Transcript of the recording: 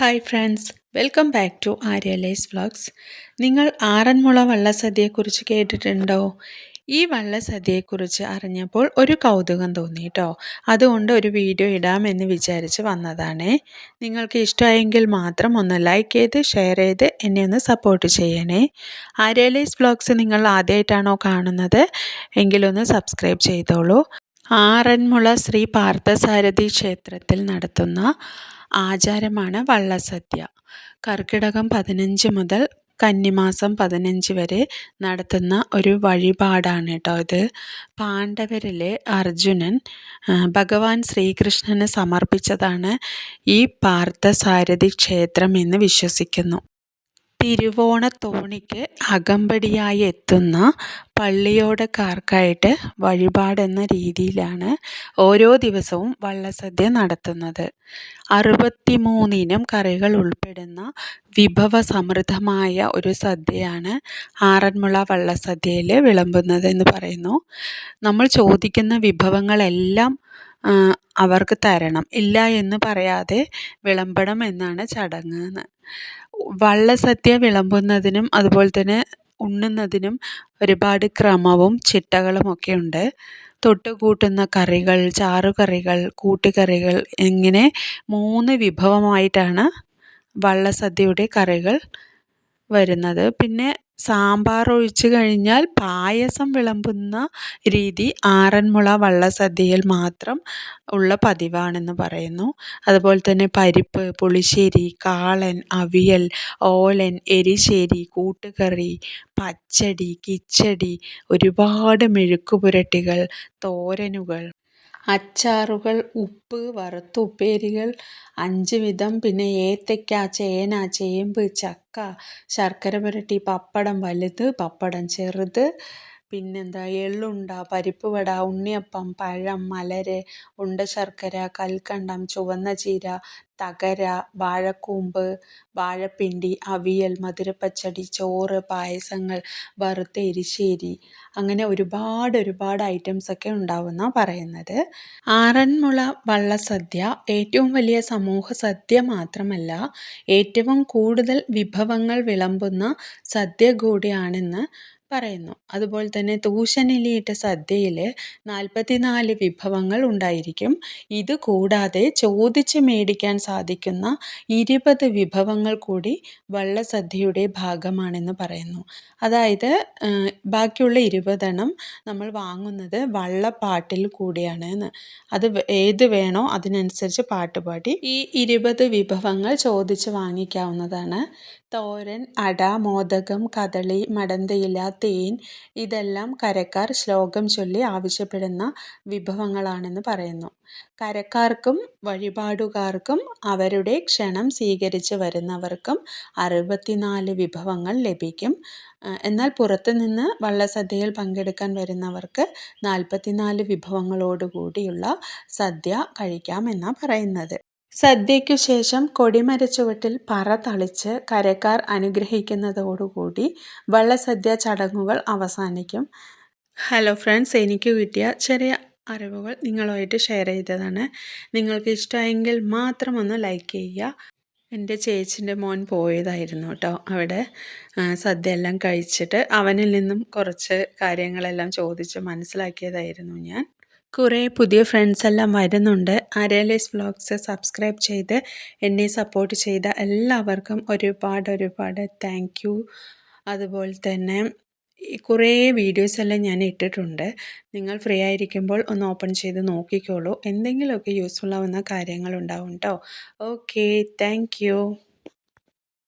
Hi friends. Welcome back to Aryalise vlogs. നിങ്ങൾ ആറന്മുള വള്ളസദ്യയെക്കുറിച്ച് കേട്ടിട്ടുണ്ടോ? ഈ വള്ളസദ്യയെക്കുറിച്ച് അറിഞ്ഞപ്പോൾ ഒരു കൗതുകം തോന്നി കേട്ടോ അതുകൊണ്ട് ഒരു വീഡിയോ ഇടാമെന്ന് വിചാരിച്ച് വന്നതാണ്. നിങ്ങൾക്ക് ഇഷ്ടമായെങ്കിൽ മാത്രം ഒന്ന് ലൈക്ക് ചെയ്ത് ഷെയർ ചെയ്ത് എന്നെ ഒന്ന് സപ്പോർട്ട് ചെയ്യണേ. ആര്യലൈസ് വ്ളോഗ്സ് നിങ്ങൾ ആദ്യമായിട്ടാണോ കാണുന്നത്? എങ്കിലൊന്ന് സബ്സ്ക്രൈബ് ചെയ്തോളൂ. ആറന്മുള ശ്രീ പാർത്ഥസാരഥി ക്ഷേത്രത്തിൽ നടത്തുന്ന ആചാരമാണ് വള്ളസദ്യ. കർക്കിടകം പതിനഞ്ച് മുതൽ കന്നിമാസം പതിനഞ്ച് വരെ നടത്തുന്ന ഒരു വഴിപാടാണ് കേട്ടോ ഇത്. പാണ്ഡവരിലെ അർജുനൻ ഭഗവാൻ ശ്രീകൃഷ്ണന് സമർപ്പിച്ചതാണ് ഈ പാർത്ഥസാരഥി ക്ഷേത്രം എന്ന് വിശ്വസിക്കുന്നു. തിരുവോണത്തോണിക്ക് അകമ്പടിയായി എത്തുന്ന പള്ളിയോടക്കാർക്കായിട്ട് വഴിപാടെന്ന രീതിയിലാണ് ഓരോ ദിവസവും വള്ളസദ്യ നടത്തുന്നത്. അറുപത്തിമൂന്നിനം കറികൾ ഉൾപ്പെടുന്ന വിഭവ സമൃദ്ധമായ ഒരു സദ്യയാണ് ആറന്മുള വള്ളസദ്യയിൽ വിളമ്പുന്നത് എന്ന് പറയുന്നു. നമ്മൾ ചോദിക്കുന്ന വിഭവങ്ങളെല്ലാം അവർക്ക് തരണം. ഇല്ല എന്ന് പറയാതെ വിളമ്പണം എന്നാണ് ചടങ്ങ്. എന്ന് വള്ളസദ്യ വിളമ്പുന്നതിനും അതുപോലെ തന്നെ ഉണ്ണുന്നതിനും ഒരുപാട് ക്രമവും ചിട്ടകളുമൊക്കെ ഉണ്ട്. തൊട്ടുകൂട്ടുന്ന കറികൾ ചാറുകറികൾ കൂട്ടുകറികൾ ഇങ്ങനെ മൂന്ന് വിഭവമായിട്ടാണ് വള്ളസദ്യയുടെ കറികൾ വരുന്നത്. പിന്നെ സാമ്പാർ ഒഴിച്ചു കഴിഞ്ഞാൽ പായസം വിളമ്പുന്ന രീതി ആറന്മുള വള്ളസദ്യയിൽ മാത്രം ഉള്ള പതിവാണെന്ന് പറയുന്നു. അതുപോലെ തന്നെ പരിപ്പ് പുളിശ്ശേരി കാളൻ അവിയൽ ഓലൻ എരിശ്ശേരി കൂട്ടുകറി പച്ചടി കിച്ചടി ഒരുപാട് മെഴുക്കുപുരട്ടികൾ തോരനുകൾ അച്ചാറുകൾ ഉപ്പ് വറുത്ത ഉപ്പേരികൾ അഞ്ച് വിധം. പിന്നെ ഏത്തയ്ക്ക ചേന ചേമ്പ് ചക്ക ശർക്കര പുരട്ടി പപ്പടം വലുത് പപ്പടം ചെറുത് പിന്നെന്താ എള്ളുണ്ട പരിപ്പ് വട ഉണ്ണിയപ്പം പഴം മലര് ഉണ്ട ശർക്കര കൽക്കണ്ടം ചുവന്ന ചീര തകര വാഴക്കൂമ്പ് വാഴപ്പിണ്ടി അവിയൽ മധുരപ്പച്ചടി ചോറ് പായസങ്ങൾ വറുത്ത എരിശ്ശേരി അങ്ങനെ ഒരുപാട് ഒരുപാട് ഐറ്റംസ് ഐറ്റംസൊക്കെ ഉണ്ടാവുമെന്നാണ് പറയുന്നത്. ആറന്മുള വള്ളസദ്യ ഏറ്റവും വലിയ സമൂഹ സദ്യ മാത്രമല്ല ഏറ്റവും കൂടുതൽ വിഭവങ്ങൾ വിളമ്പുന്ന സദ്യ കൂടിയാണെന്ന് പറയുന്നു. അതുപോലെ തന്നെ തൂശനിലയിട്ട സദ്യയിൽ നാൽപ്പത്തിനാല് വിഭവങ്ങൾ ഉണ്ടായിരിക്കും. ഇത് കൂടാതെ ചോദിച്ച് മേടിക്കാൻ സാധിക്കുന്ന ഇരുപത് വിഭവങ്ങൾ കൂടി വള്ളസദ്യയുടെ ഭാഗമാണെന്ന് പറയുന്നു. അതായത് ബാക്കിയുള്ള ഇരുപതെണ്ണം നമ്മൾ വാങ്ങുന്നത് വള്ളപ്പാട്ടിൽ കൂടിയാണ് എന്ന്. അത് ഏത് വേണോ അതിനനുസരിച്ച് പാട്ട് പാടി ഈ ഇരുപത് വിഭവങ്ങൾ ചോദിച്ച് വാങ്ങിക്കാവുന്നതാണ്. തോരൻ അട മോദകം കദളി മടന്തയില തേൻ ഇതെല്ലാം കരക്കാർ ശ്ലോകം ചൊല്ലി ആവശ്യപ്പെടുന്ന വിഭവങ്ങളാണെന്ന് പറയുന്നു. കരക്കാർക്കും വഴിപാടുകാർക്കും അവരുടെ ക്ഷണം സ്വീകരിച്ച് വരുന്നവർക്കും അറുപത്തിനാല് വിഭവങ്ങൾ ലഭിക്കും. എന്നാൽ പുറത്തുനിന്ന് വള്ളസദ്യയിൽ പങ്കെടുക്കാൻ വരുന്നവർക്ക് നാൽപ്പത്തിനാല് വിഭവങ്ങളോടുകൂടിയുള്ള സദ്യ കഴിക്കാമെന്നാണ് പറയുന്നത്. സദ്യയ്ക്കു ശേഷം കൊടിമരച്ചുവട്ടിൽ പറ തളിച്ച് കരക്കാർ അനുഗ്രഹിക്കുന്നതോടുകൂടി വള്ളസദ്യ ചടങ്ങുകൾ അവസാനിക്കും. ഹലോ ഫ്രണ്ട്സ് എനിക്ക് കിട്ടിയ ചെറിയ അറിവുകൾ നിങ്ങളുമായിട്ട് ഷെയർ ചെയ്തതാണ്. നിങ്ങൾക്ക് ഇഷ്ടമായെങ്കിൽ മാത്രം ഒന്ന് ലൈക്ക് ചെയ്യുക. എന്റെ ചേച്ചിന്റെ മോൻ പോയതായിരുന്നു കേട്ടോ അവിടെ. സദ്യ എല്ലാം കഴിച്ചിട്ട് അവനിൽ നിന്നും കുറച്ച് കാര്യങ്ങളെല്ലാം ചോദിച്ച് മനസ്സിലാക്കിയതായിരുന്നു ഞാൻ. കുറേ പുതിയ ഫ്രണ്ട്സ് എല്ലാം വരുന്നുണ്ട്. ആരേലേസ് വ്ളോഗ്സ് സബ്സ്ക്രൈബ് ചെയ്ത് എന്നെ സപ്പോർട്ട് ചെയ്ത എല്ലാവർക്കും ഒരുപാട് ഒരുപാട് താങ്ക് യു അതുപോലെ തന്നെ കുറേ വീഡിയോസ് എല്ലാം ഞാൻ ഇട്ടിട്ടുണ്ട്. നിങ്ങൾ ഫ്രീ ആയിരിക്കുമ്പോൾ ഒന്ന് ഓപ്പൺ ചെയ്ത് നോക്കിക്കോളൂ. എന്തെങ്കിലുമൊക്കെ യൂസ്ഫുൾ ആവുന്ന കാര്യങ്ങളുണ്ടാവും കേട്ടോ ഓക്കെ താങ്ക്